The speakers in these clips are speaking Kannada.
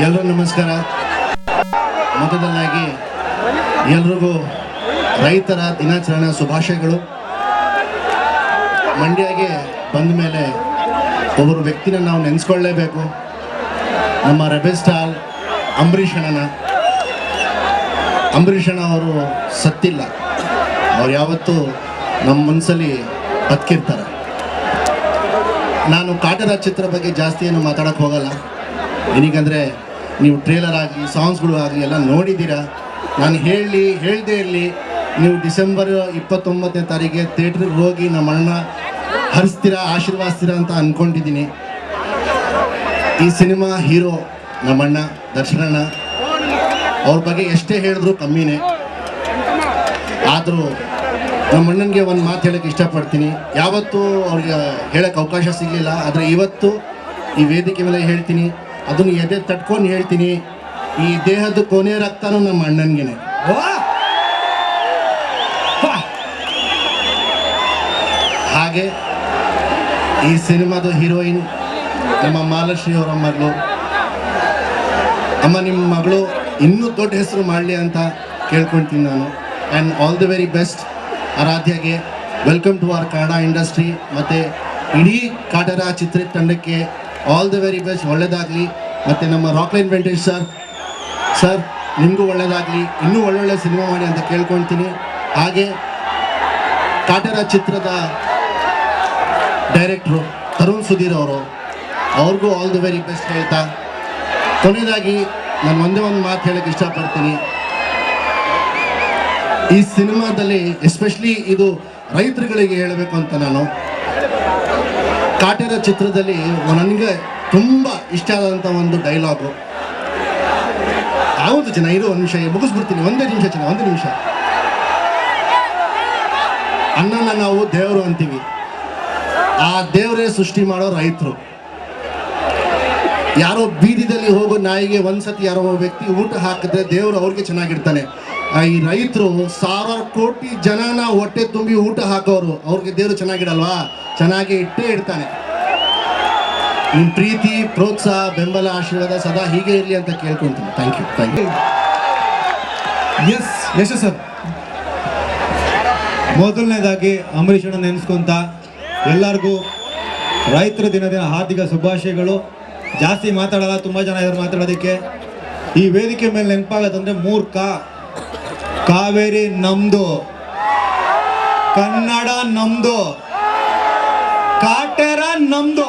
ಎಲ್ರಿಗೂ ನಮಸ್ಕಾರ. ಮೊದಲಾಗಿ ಎಲ್ರಿಗೂ ರೈತರ ದಿನಾಚರಣೆ ಶುಭಾಶಯಗಳು. ಮಂಡ್ಯಗೆ ಬಂದ ಮೇಲೆ ಒಬ್ಬರು ವ್ಯಕ್ತಿನ ನಾವು ನೆನೆಸ್ಕೊಳ್ಳೇಬೇಕು. ನಮ್ಮ ರೆಬೆಲ್ ಸ್ಟಾರ್ ಅಂಬರೀಷ್ ಅಣ್ಣನ. ಅವರು ಸತ್ತಿಲ್ಲ. ಅವ್ರು ಯಾವತ್ತೂ ನಮ್ಮ ಮನಸ್ಸಲ್ಲಿ ಬದುಕಿರ್ತಾರೆ. ನಾನು ಕಾಟರ ಚಿತ್ರ ಬಗ್ಗೆ ಜಾಸ್ತಿ ಏನು ಮಾತಾಡೋಕ್ಕೆ ಹೋಗಲ್ಲ. ಏನಕ್ಕಂದರೆ, ನೀವು ಟ್ರೇಲರ್ ಆಗಲಿ ಸಾಂಗ್ಸ್ಗಳು ಆಗಲಿ ಎಲ್ಲ ನೋಡಿದ್ದೀರಾ? ನಾನು ಹೇಳಲಿ ಹೇಳದೇ ಇರಲಿ, ನೀವು ಡಿಸೆಂಬರ್ ಇಪ್ಪತ್ತೊಂಬತ್ತನೇ ತಾರೀಕಿಗೆ ಥಿಯೇಟ್ರಿಗೆ ಹೋಗಿ ನಮ್ಮ ಅಣ್ಣ ಹರಿಸ್ತೀರಾ, ಆಶೀರ್ವಾದಿಸ್ತೀರಾ ಅಂತ ಅಂದ್ಕೊಂಡಿದ್ದೀನಿ ಈ ಸಿನಿಮಾ ಹೀರೋ ನಮ್ಮಣ್ಣ ದರ್ಶನಣ್ಣ ಅವ್ರ ಬಗ್ಗೆ ಎಷ್ಟೇ ಹೇಳಿದ್ರು ಕಮ್ಮಿನೇ. ಆದರೂ ನಮ್ಮ ಅಣ್ಣನಿಗೆ ಒಂದು ಮಾತು ಹೇಳಕ್ಕೆ ಇಷ್ಟಪಡ್ತೀನಿ. ಯಾವತ್ತೂ ಅವ್ರಿಗೆ ಹೇಳೋಕ್ಕೆ ಅವಕಾಶ ಸಿಗಲಿಲ್ಲ, ಆದರೆ ಇವತ್ತು ಈ ವೇದಿಕೆ ಮೇಲೆ ಹೇಳ್ತೀನಿ. ಅದನ್ನು ಎದೆ ತಟ್ಕೊಂಡು ಹೇಳ್ತೀನಿ, ಈ ದೇಹದ ಕೊನೆ ರಕ್ತನೂ ನಮ್ಮ ಅಣ್ಣನಿಗೆ ಹಾಗೆ ಈ ಸಿನಿಮಾದ ಹೀರೋಯಿನ್ ನಮ್ಮ ಮಾಲಶ್ರೀ ಅವರ ಮಗಳು ಅಮ್ಮ ನಿಮ್ಮ ಮಗಳು ಇನ್ನೂ ದೊಡ್ಡ ಹೆಸರು ಮಾಡಲಿ ಅಂತ ಕೇಳ್ಕೊಳ್ತೀನಿ ನಾನು. And all the very best ಆರಾಧ್ಯಗೆ. Welcome to our Kannada industry ಮತ್ತು ಇಡೀ ಕಾಟರ ಚಿತ್ರತಂಡಕ್ಕೆ ಆಲ್ ದಿ ವೆರಿ ಬೆಸ್ಟ್ ಒಳ್ಳೆಯದಾಗಲಿ ಮತ್ತು ನಮ್ಮ ರಾಕ್ಲೈನ್ ವೆಂಕಟೇಶ್ ಸರ್ ಸರ್ ನಿಮಗೂ ಒಳ್ಳೆಯದಾಗಲಿ ಇನ್ನೂ ಒಳ್ಳೊಳ್ಳೆ ಸಿನಿಮಾ ಮಾಡಿ ಅಂತ ಕೇಳ್ಕೊಳ್ತೀನಿ. ಹಾಗೆ ಕಾಟರ ಚಿತ್ರದ ಡೈರೆಕ್ಟ್ರು ತರುಣ್ ಸುಧೀರ್ ಅವರು, ಅವ್ರಿಗೂ ಆಲ್ ದಿ ವೆರಿ ಬೆಸ್ಟ್ ಹೇಳ್ತಾ. ಕೊನೆಯದಾಗಿ ನಾನು ಒಂದೇ ಒಂದು ಮಾತು ಹೇಳಕ್ಕೆ ಇಷ್ಟಪಡ್ತೀನಿ. ಈ ಸಿನಿಮಾದಲ್ಲಿ ಎಸ್ಪೆಷಲಿ ಇದು ರೈತರುಗಳಿಗೆ ಹೇಳಬೇಕು ಅಂತ ನಾನು. ಕಾಟೇರ ಚಿತ್ರದಲ್ಲಿ ನನಗೆ ತುಂಬ ಇಷ್ಟ ಆದಂಥ ಒಂದು ಡೈಲಾಗು ಯಾವುದು ಜನ ಇರೋ ಒಂದು ನಿಮಿಷ, ಮುಗಿಸ್ಬಿಡ್ತೀನಿ. ಒಂದೇ ನಿಮಿಷ ಜನ ಒಂದು ನಿಮಿಷ. ಅಣ್ಣನ ನಾವು ದೇವರು ಅಂತೀವಿ. ಆ ದೇವರೇ ಸೃಷ್ಟಿ ಮಾಡೋ ರೈತರು. ಯಾರೋ ಬೀದಿದಲ್ಲಿ ಹೋಗೋ ನಾಯಿಗೆ ಒಂದ್ಸತಿ ಯಾರೋ ವ್ಯಕ್ತಿ ಊಟ ಹಾಕಿದ್ರೆ ದೇವರು ಅವ್ರಿಗೆ ಚೆನ್ನಾಗಿರ್ತಾನೆ. ಈ ರೈತರು ಸಾವಿರಾರು ಕೋಟಿ ಜನನ ಹೊಟ್ಟೆ ತುಂಬಿ ಊಟ ಹಾಕೋರು, ಅವ್ರಿಗೆ ದೇವರು ಚೆನ್ನಾಗಿಡಲ್ವಾ? ಚೆನ್ನಾಗಿ ಇಟ್ಟೇ ಇಡ್ತಾನೆ. ನಿಮ್ಮ ಪ್ರೀತಿ, ಪ್ರೋತ್ಸಾಹ, ಬೆಂಬಲ, ಆಶೀರ್ವಾದ ಸದಾ ಹೀಗೆ ಇರಲಿ ಅಂತ ಕೇಳ್ಕೊಂತೀನಿ. Thank you thank you yes Yash sir ಮೊದಲನೇದಾಗಿ ಅಂಬರೀಷ್ ಅಣ್ಣ ನೆನೆಸ್ಕೊಂತ ಎಲ್ಲರಿಗೂ ರೈತರ ದಿನದ ಹಾರ್ದಿಕ ಶುಭಾಶಯಗಳು. ಜಾಸ್ತಿ ಮಾತಾಡಲ್ಲ, ತುಂಬ ಜನ ಇದ್ದಾರೆ ಮಾತಾಡೋದಕ್ಕೆ. ಈ ವೇದಿಕೆ ಮೇಲೆ ನೆನಪಾಗೋದಂದ್ರೆ ಮೂರ್ಖ. ಕಾವೇರಿ ನಮ್ದು. ಕನ್ನಡ ನಮ್ದು. ಕಾಟರ ನಮ್ದು.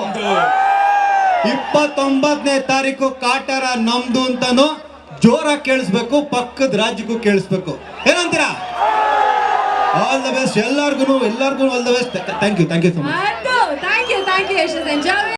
ಇಪ್ಪತ್ತೊಂಬತ್ತನೇ ತಾರೀಕು ಕಾಟರ ನಮ್ದು ಅಂತಾನು ಜೋರಾಗಿ ಕೇಳಿಸ್ಬೇಕು, ಪಕ್ಕದ ರಾಜ್ಯಕ್ಕೂ ಕೇಳಿಸ್ಬೇಕು. ಏನಂತೀರಾ? ಆಲ್ ದ ಬೆಸ್ಟ್ ಎಲ್ಲರಿಗೂ ಎಲ್ಲರಿಗೂ all the best thank you thank you so much